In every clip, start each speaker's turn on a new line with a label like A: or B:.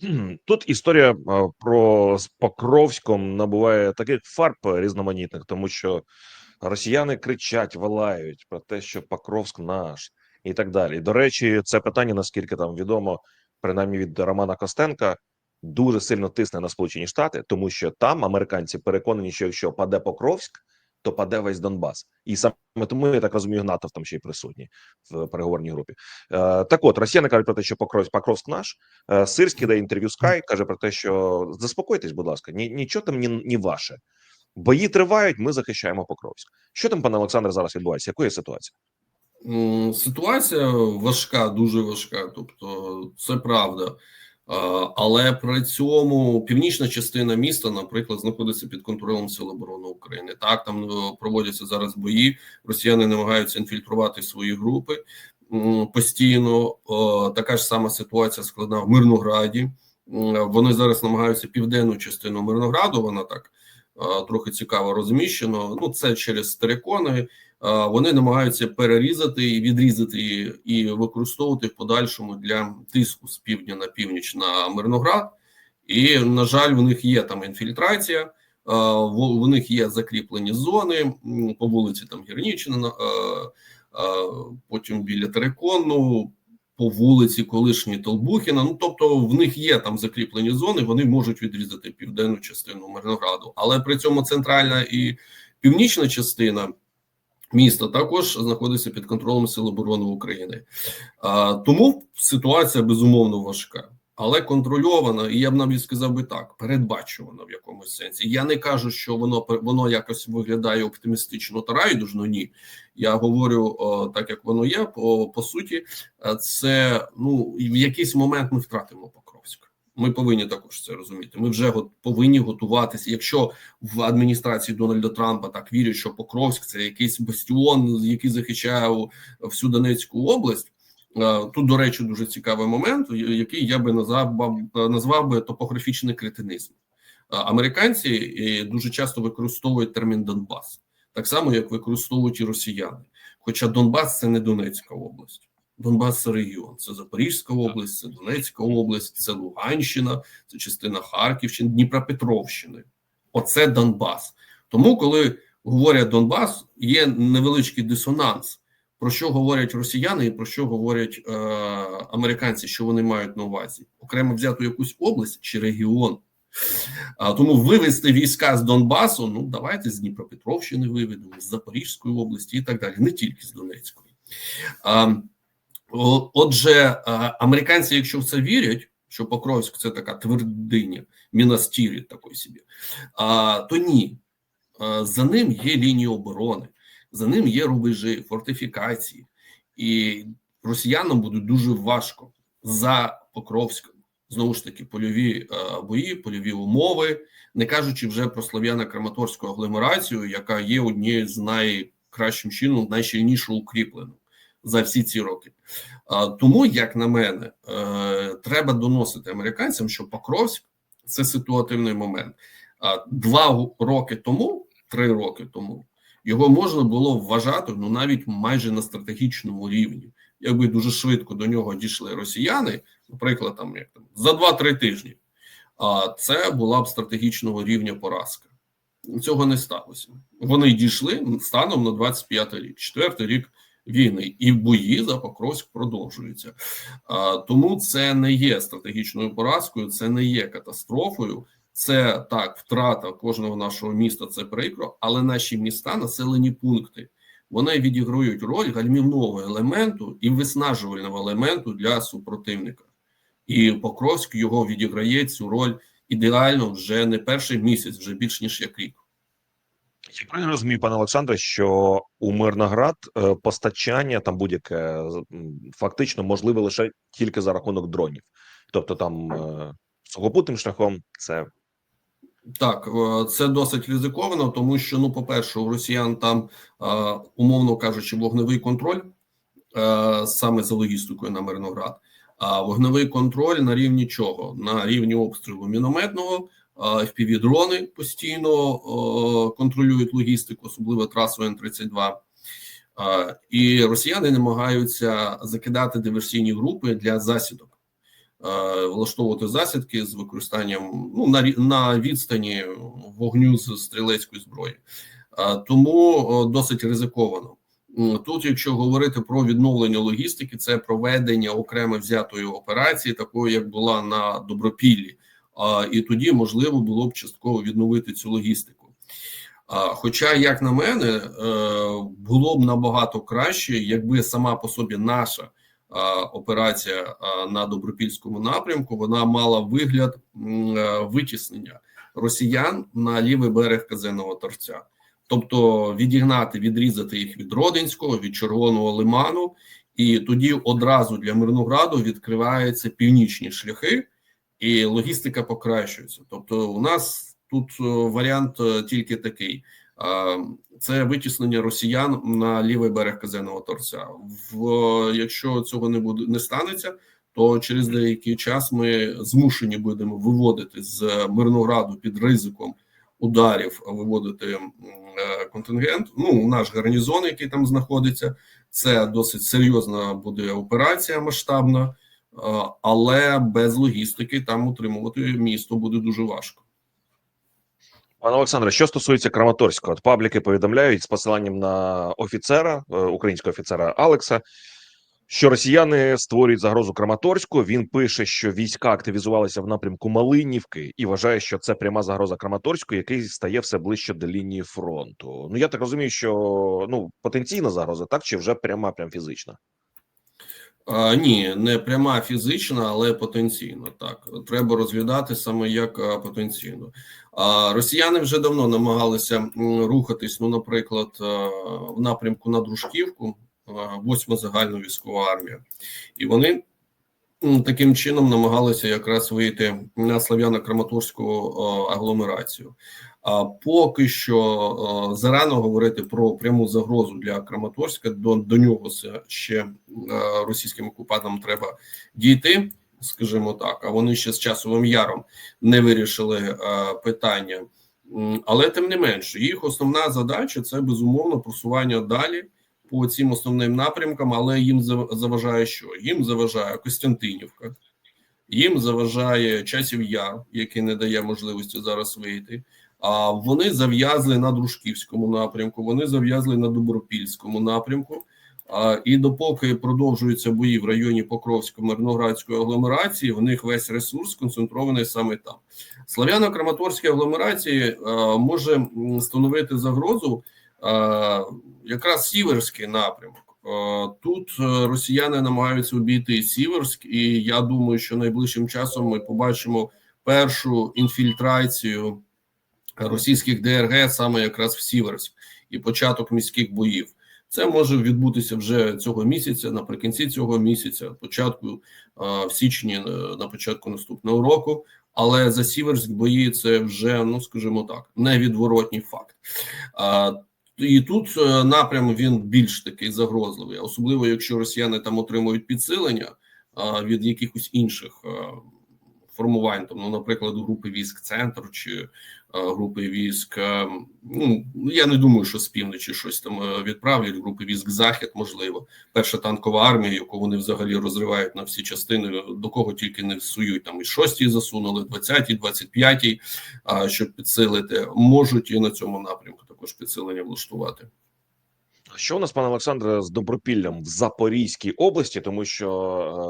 A: Тут історія про з Покровськом набуває таких фарб різноманітних, тому що росіяни кричать, волають про те, що Покровськ наш і так далі. До речі, це питання, наскільки там відомо, принаймні від Романа Костенка, дуже сильно тисне на Сполучені Штати, тому що там американці переконані, що якщо паде Покровськ, то паде весь Донбас, і саме тому я так розумію, НАТО там ще й присутні в переговорній групі. Е, так, от Росіяни кажуть про те, що Покровськ, Покровськ наш. Е, Сирський дає інтерв'ю Sky, каже про те, що заспокойтесь, будь ласка, ні, нічого там ні, ні ваше. Бої тривають, ми захищаємо Покровськ. Що там, пане Олександр, зараз відбувається? Якою ситуація?
B: Ситуація важка, дуже важка. Тобто, це правда. А, Але при цьому північна частина міста, наприклад, знаходиться під контролем Сил оборони України. Так, там е, проводяться зараз бої. Росіяни намагаються інфільтрувати свої групи постійно. Така ж сама ситуація складна в Мирнограді. Вони зараз намагаються південну частину Мирнограду. Вона так е, трохи цікаво розміщено. Ну це через стерикони. Вони намагаються перерізати і відрізати її і використовувати в подальшому для тиску з півдня на північ на Мирноград. І на жаль, в них є там інфільтрація. в- них є закріплені зони по вулиці там Гірнічина, потім біля Терекону, по вулиці колишньої Толбухіна. Ну тобто, в них є там закріплені зони, вони можуть відрізати південну частину Мирнограду, але при цьому центральна і північна частина міста також знаходиться під контролем Сил оборони України. А, тому ситуація безумовно важка, але контрольована, і я б навіть сказав би так, передбачувана в якомусь сенсі. Я не кажу, що воно воно якось виглядає оптимістично та райдужно. Ні, я говорю о, так, як воно є. По, по суті, е, це ну в якийсь момент ми втратимо. Ми повинні також це розуміти. Ми вже повинні готуватися. Якщо в адміністрації Дональда Трампа так вірять, що Покровськ це якийсь бастіон, який захищає всю Донецьку область. е, Тут, до речі, дуже цікавий момент, який я би назвав назвав би топографічний кретинизм. Е, Американці е, дуже часто використовують термін Донбас, так само як використовують і росіяни. Хоча Донбас це не Донецька область. Донбас це регіон, це Запорізька область, це Донецька область, це Луганщина, це частина Харківщини, Дніпропетровщини. Оце Донбас. Тому, коли говорять Донбас, є невеличкий дисонанс. Про що говорять росіяни і про що говорять е, американці, що вони мають на увазі? Окремо взяту якусь область чи регіон. А, тому вивести війська з Донбасу, ну давайте з Дніпропетровщини виведемо, з Запорізької області і так далі, не тільки з Донецької. А, отже, американці, якщо в це вірять, що Покровськ це така твердиня, мінастірі такої собі, то ні. За ним є лінії оборони, за ним є рубежі, фортифікації, і росіянам буде дуже важко за Покровськом. Знову ж таки, польові е, бої, польові умови, не кажучи вже про слов'яно-краматорську агломерацію, яка є однією з найкращим чином, найщільніше укріплено за всі ці роки. Тому, як на мене, е, треба доносити американцям, що Покровськ це ситуативний момент. Два роки тому, три роки тому, його можна було вважати ну навіть майже на стратегічному рівні. Якби дуже швидко до нього дійшли росіяни, наприклад, там як там за 2-3 тижні, а це була б стратегічного рівня поразка. Цього не сталося. Вони дійшли станом на 25 рік, четвертий рік війни, і бої за Покровськ продовжуються. А, тому це не є стратегічною поразкою, це не є катастрофою. Це так, втрата кожного нашого міста. Це прикро, але наші міста, населені пункти, вони відіграють роль гальмівного елементу і виснажувального елементу для супротивника. І Покровськ його відіграє цю роль ідеально вже не перший місяць, вже більш ніж як рік.
A: Я правильно розумію, пане Олександре, що у Мирноград е, постачання там будь-яке фактично можливе лише тільки за рахунок дронів, тобто там е, сухопутним шляхом це
B: Так, е, це досить ризиковано, тому що, ну, по-перше, у росіян там, умовно кажучи, вогневий контроль саме за логістикою на Мирноград. А вогневий контроль на рівні чого? На рівні обстрілу мінометного, fpv дрони постійно контролюють логістику, особливо трасу Н-32. Е, І росіяни намагаються закидати диверсійні групи для засідок. влаштовувати засідки з використанням ну на на відстані вогню з стрілецької зброї. Тому досить ризиковано. Тут, якщо говорити про відновлення логістики, це проведення окремо взятої операції, такої як була на Добропіллі, І тоді можливо було б частково відновити цю логістику. Хоча, як на мене, е, було б набагато краще, якби сама по собі наша операція на добропільському напрямку вона мала вигляд е, витіснення росіян на лівий берег казенного торця. Тобто відігнати, відрізати їх від Родинського, від Червоного лиману, і тоді одразу для Мирнограду відкриваються північні шляхи, і логістика покращується. Тобто, у нас тут е, варіант е, тільки такий: це витіснення росіян на лівий берег казенного торця. В якщо цього не буде не станеться, то через деякий час ми змушені будемо виводити з Мирнограду під ризиком ударів виводити е, контингент. Ну, наш гарнізон, який там знаходиться, це досить серйозна буде операція масштабна, але без логістики там утримувати місто буде дуже важко.
A: Пане Олександре, що стосується Краматорського, пабліки повідомляють з посиланням на офіцера, е, українського офіцера Алекса, що росіяни створюють загрозу Краматорську. Він пише, що війська активізувалися в напрямку Малинівки і вважає, що це пряма загроза Краматорську, який стає все ближче до лінії фронту. Ну я так розумію, що ну потенційна загроза, так чи вже пряма, прям фізична.
B: А, ні, не пряма фізична, але потенційно. Так треба розглядати саме як потенційно. А росіяни вже давно намагалися рухатись. Ну, наприклад, в напрямку на Дружківку, восьма загальна військова армія, і вони таким чином намагалися якраз вийти на слав'яно-краматорську а, агломерацію. А поки що зарано говорити про пряму загрозу для Краматорська. До, до нього ще російським окупантам треба дійти, скажімо так. А вони ще з часовим яром не вирішили питання. Але тим не менше, їх основна задача це безумовно просування далі по цим основним напрямкам. Але їм заважає що? Їм заважає Костянтинівка, їм заважає часів яр, який не дає можливості зараз вийти. А вони зав'язли на Дружківському напрямку, вони зав'язли на Добропільському напрямку. А, і допоки продовжуються бої в районі Покровсько-Мирноградської агломерації, в них весь ресурс сконцентрований саме там. Слав'яно-Краматорській агломерації а, може становити загрозу а, якраз Сіверський напрямок. А, Тут е, росіяни намагаються обійти Сіверськ, і я думаю, що найближчим часом ми побачимо першу інфільтрацію російських ДРГ саме якраз в Сіверськ і початок міських боїв. Це може відбутися вже цього місяця, наприкінці цього місяця, початку в січні, е, на початку наступного року. Але за Сіверськ бої це вже, ну скажімо так, невідворотній факт. І тут е, напрям він більш такий загрозливий, особливо якщо росіяни там отримують підсилення від якихось інших формувань, там, ну, наприклад, групи військ центр чи е, групи військ. е, Ну я не думаю, що з півночі щось там е, відправлять. Групи військ захід, можливо, перша танкова армія, яку вони взагалі розривають на всі частини, до кого тільки не всують. Там і шостій засунули, 20-й, 25-й, а щоб підсилити, можуть і на цьому напрямку також підсилення влаштувати.
A: Що у нас, пане Олександре, з добропіллям в Запорізькій області, тому що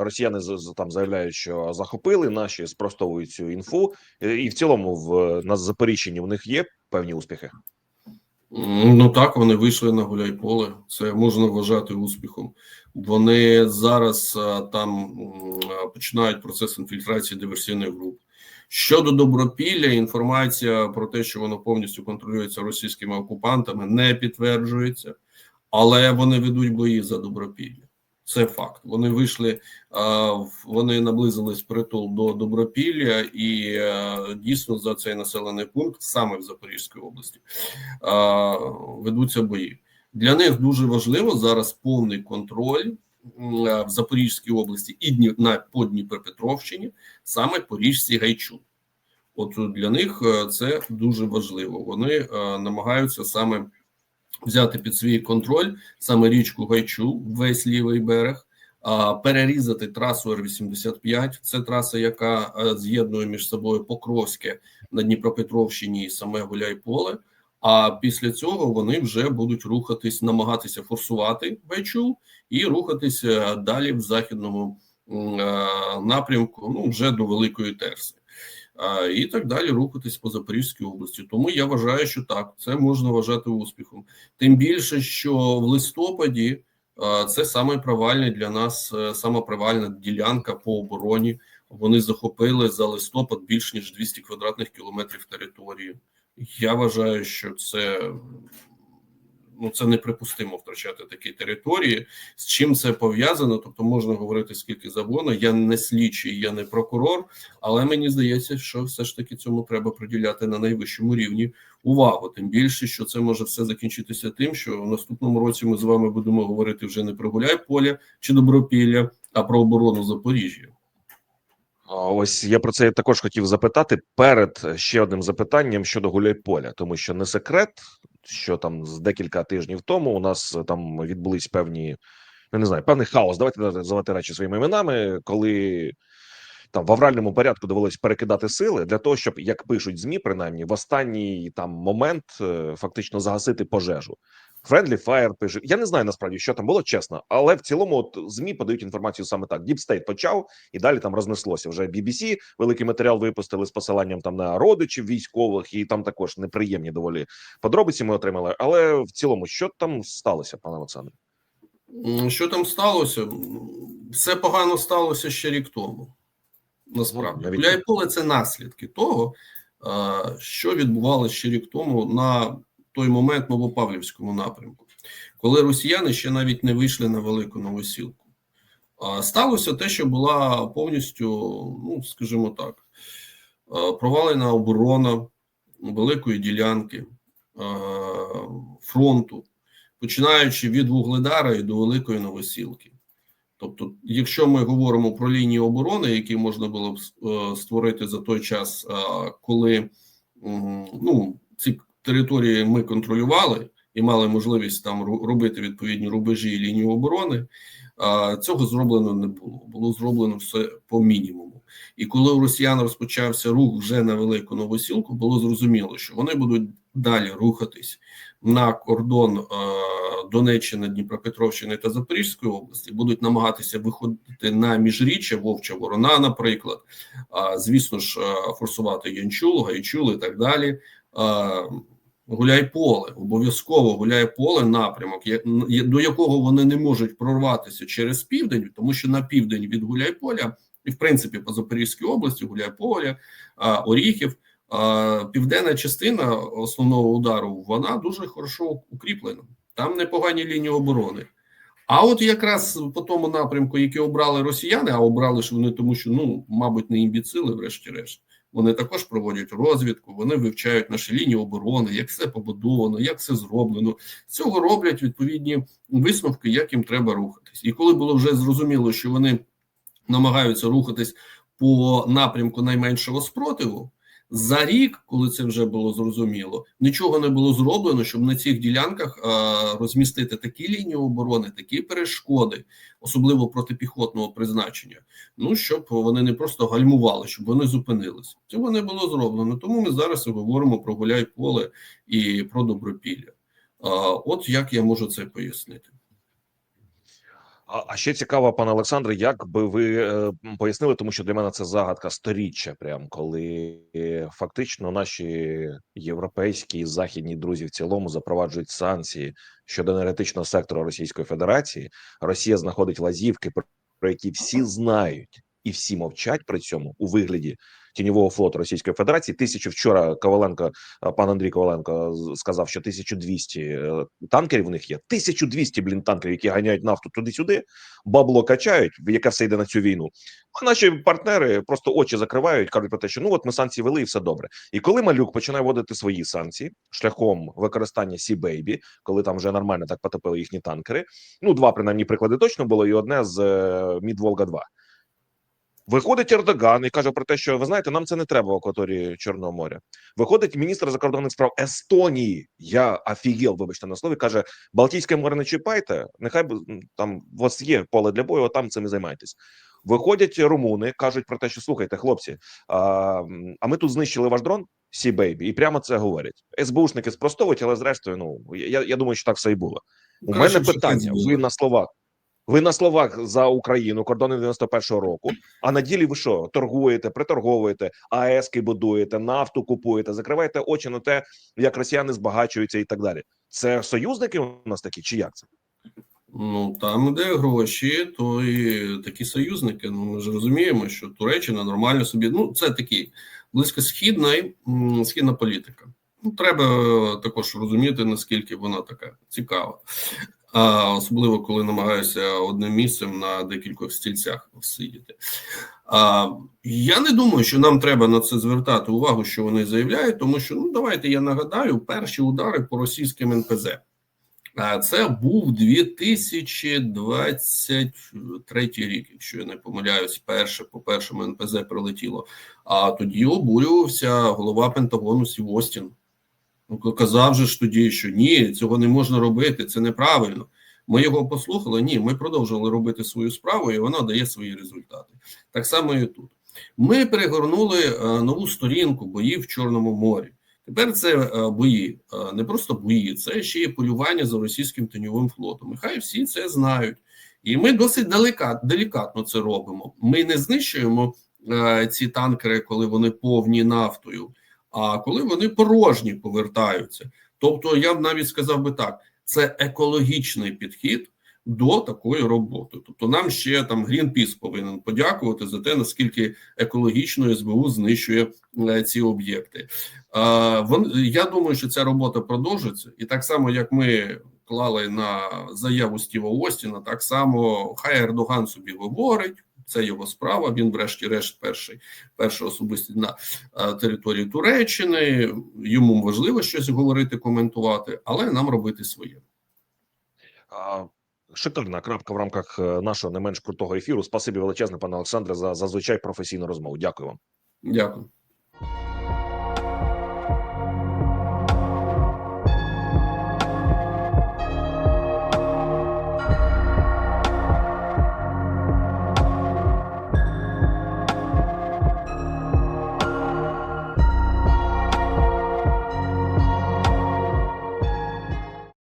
A: е, росіяни там заявляють, що захопили, наші спростовують цю інфу, Е, і в цілому в на Запоріжчині у них є певні успіхи.
B: Ну так, вони вийшли на гуляйполе. Це можна вважати успіхом. Вони зараз там починають процес інфільтрації диверсійних груп. Щодо добропілля, інформація про те, що воно повністю контролюється російськими окупантами, не підтверджується, але вони ведуть бої за добропілля. Це факт. Вони вийшли, в- вони наблизились притул до добропілля, і е, дійсно за цей населений пункт саме в Запорізькій області ведуться бої. Для них дуже важливо зараз повний контроль е, в Запорізькій області і на по Дніпропетровщині, саме по річці Гайчу. От для них е, це дуже важливо. Вони е, намагаються саме взяти під свій контроль саме річку Гайчу, весь лівий берег, перерізати трасу Р-85. Це траса, яка е, з'єднує між собою Покровське на Дніпропетровщині і саме Гуляйполе. А після цього вони вже будуть рухатись, намагатися форсувати Байчул і рухатися далі в західному е, напрямку, ну вже до Великої Терси. І так далі рухатись по Запорізькій області. Тому я вважаю, що так, це можна вважати успіхом. Тим більше, що в листопаді це саме провальний для нас, е, сама провальна ділянка по обороні. Вони захопили за листопад більш ніж 200 квадратних кілометрів території. Я вважаю, що це ну це неприпустимо втрачати такі території. З чим це пов'язано? Тобто можна говорити скільки завгодно. Я не слідчий, я не прокурор, але мені здається, що все ж таки цьому треба приділяти на найвищому рівні увагу. Тим більше, що це може все закінчитися тим, що в наступному році ми з вами будемо говорити вже не про Гуляйполя чи Добропілля, а про оборону Запоріжжя.
A: Ось я про це також хотів запитати перед ще одним запитанням щодо Гуляйполя, тому що не секрет, що там з декілька тижнів тому у нас е, там відбулись певні, я не знаю, певний хаос. Давайте називати речі своїми іменами, коли там в авральному порядку довелось перекидати сили для того, щоб як пишуть змі, принаймні в останній там момент е, фактично загасити пожежу. Friendly Fire пише. Я не знаю насправді, що там було чесно, але в цілому от змі подають інформацію саме так. Deep State почав і далі там рознеслося. Вже BBC великий матеріал випустили з посиланням там на родичів військових, і там також неприємні доволі подробиці ми отримали. Але в цілому, що там сталося, пане Олександре?
B: Що там сталося? Все погано сталося ще рік тому. Насправді,
A: навіть-
B: Гуляйполе це наслідки того, що відбувалося ще рік тому на той момент Новопавлівському напрямку, коли росіяни ще навіть не вийшли на велику новосілку. Сталося те, що була повністю, ну скажімо так, провалена оборона великої ділянки фронту, починаючи від Вугледара і до Великої Новосілки. Тобто, якщо ми говоримо про лінії оборони, які можна було б е, створити за той час, коли ну, ці території ми контролювали і мали можливість там робити відповідні рубежі і лінії оборони, цього зроблено не було. Було зроблено все по мінімуму. І коли у росіян розпочався рух вже на велику новосілку, було зрозуміло, що вони будуть далі рухатись на кордон Донеччини, Дніпропетровщини та Запорізької області, будуть намагатися виходити на міжріччя Вовча Ворона, наприклад, звісно ж, форсувати Янчул, Гайчул і так далі. Е, Гуляйполе, обов'язково гуляйполе напрямок, я- до якого вони не можуть прорватися через південь, тому що на південь від Гуляйполя, і в принципі по Запорізькій області, Гуляйполя, а, Оріхів, південна частина основного удару вона дуже хорошо укріплена. Там непогані лінії оборони. А от якраз по тому напрямку, який обрали росіяни, а обрали ж вони тому, що ну, мабуть, не імбіцили, врешті-решт. Вони також проводять розвідку, вони вивчають наші лінії оборони, як все побудовано, як все зроблено. Цього роблять відповідні висновки, як їм треба рухатись. І коли було вже зрозуміло, що вони намагаються рухатись по напрямку найменшого спротиву, за рік, коли це вже було зрозуміло, нічого не було зроблено, щоб на цих ділянках а, розмістити такі лінії оборони, такі перешкоди, особливо протипіхотного призначення. Ну щоб вони не просто гальмували, щоб вони зупинилися. Цього не було зроблено. Тому ми зараз і говоримо про Гуляйполе і про Добропілля. А, от як я можу це пояснити.
A: А, ще цікаво, пане Олександре, як би ви е, пояснили, тому що для мене це загадка сторіччя, прям коли е, фактично наші європейські і західні друзі в цілому запроваджують санкції щодо енергетичного сектору Російської Федерації. Росія знаходить лазівки, про які всі знають і всі мовчать при цьому у вигляді тіньового флоту Російської Федерації. Тисячу вчора Коваленко, е, пан Андрій Коваленко сказав, що 1200 е, танкерів у них є. 1200, блін, танкерів, які ганяють нафту туди-сюди, бабло качають, яке все йде на цю війну. А наші партнери просто очі закривають, кажуть про те, що ну от ми санкції вели, і все добре. І коли малюк починає вводити свої санкції шляхом використання Сі-Бейбі, коли там вже нормально так потопили їхні танкери. Ну, два принаймні приклади точно було, і одне з е, Мід Волга 2 Виходить Ердоган і каже про те, що ви знаєте, нам це не треба в акваторії Чорного моря. Виходить міністр закордонних справ Естонії. Я офігел, вибачте на слові, каже: Балтійське море не чіпайте, нехай там у вас є поле для бою, там цим і займайтесь. Виходять румуни, кажуть про те, що слухайте, хлопці, а, а ми тут знищили ваш дрон, Сі Бейбі, і прямо це говорять. СБУшники спростовують, але зрештою, ну я, я думаю, що так все і було. У
B: Краще
A: мене питання: ви на словах. Ви на словах за Україну кордони 91-го року, а на ділі ви що торгуєте, приторговуєте, АЕСки будуєте, нафту купуєте, закриваєте очі на те, як росіяни збагачуються і так далі. Це союзники у нас такі, чи як це?
B: Ну там, де гроші, то і такі союзники. Ну ми ж розуміємо, що Туреччина нормально собі. Ну це такі близькосхідна східна політика. Ну треба також розуміти, наскільки вона така цікава, особливо коли намагаюся одним місцем на декількох стільцях сидіти. Я не думаю, що нам треба на це звертати увагу, що вони заявляють, тому що ну давайте я нагадаю перші удари по російським НПЗ. Це був 2023 рік, якщо я не помиляюсь, перше по першому НПЗ прилетіло. А тоді обурювався голова Пентагону Сів Остін. Ну, Казав же ж тоді, що ні, цього не можна робити, це неправильно. Ми його послухали. Ні, ми продовжували робити свою справу, і вона дає свої результати. Так само і тут. Ми перегорнули е, нову сторінку боїв в Чорному морі. Тепер це е, бої, е, не просто бої, це ще є полювання за російським тіньовим флотом. І хай всі це знають. І ми досить далека, делікатно це робимо. Ми не знищуємо ці танкери, коли вони повні нафтою, а коли вони порожні повертаються. Тобто, я б навіть сказав би так: це екологічний підхід до такої роботи. Тобто, нам ще там Greenpeace повинен подякувати за те, наскільки екологічно СБУ знищує е, ці об'єкти. Я думаю, що ця робота продовжиться, і так само як ми клали на заяву Стіва Остіна, так само хай Ердоган собі говорить. Це його справа. Він, врешті-решт, перший перший особистість на е, території Туреччини. Йому важливо щось говорити, коментувати, але нам робити своє.
A: Шикарна крапка в рамках е, нашого не менш крутого ефіру. Спасибі величезне, пане Олександре, за зазвичай професійну розмову. Дякую вам.
B: Дякую.